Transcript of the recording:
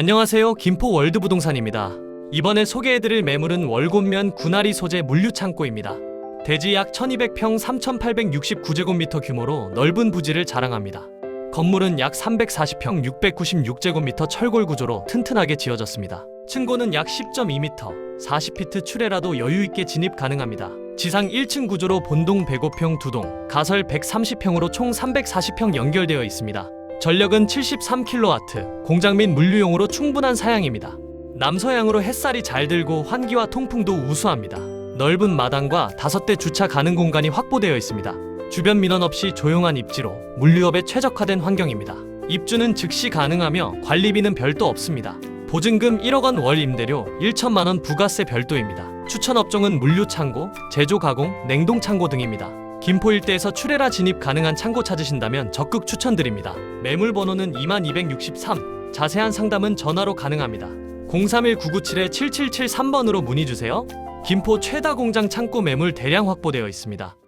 안녕하세요. 김포 월드 부동산입니다. 이번에 소개해드릴 매물은 월곤면 군아리 소재 물류창고입니다. 대지 약 1200평 3869제곱미터 규모로 넓은 부지를 자랑합니다. 건물은 약 340평 696제곱미터 철골 구조로 튼튼하게 지어졌습니다. 층고는 약 10.2m, 40피트 추레라도 여유 있게 진입 가능합니다. 지상 1층 구조로 본동 105평 2동, 가설 130평으로 총 340평 연결되어 있습니다. 전력은 73kW, 공장 및 물류용으로 충분한 사양입니다. 남서향으로 햇살이 잘 들고 환기와 통풍도 우수합니다. 넓은 마당과 다섯 대 주차 가능 공간이 확보되어 있습니다. 주변 민원 없이 조용한 입지로 물류업에 최적화된 환경입니다. 입주는 즉시 가능하며 관리비는 별도 없습니다. 보증금 1억 원 월 임대료 1천만 원 부가세 별도입니다. 추천 업종은 물류 창고, 제조 가공, 냉동 창고 등입니다. 김포 일대에서 출애라 진입 가능한 창고 찾으신다면 적극 추천드립니다. 매물 번호는 2263. 자세한 상담은 전화로 가능합니다. 031-997-7773번으로 문의 주세요. 김포 최다 공장 창고 매물 대량 확보되어 있습니다.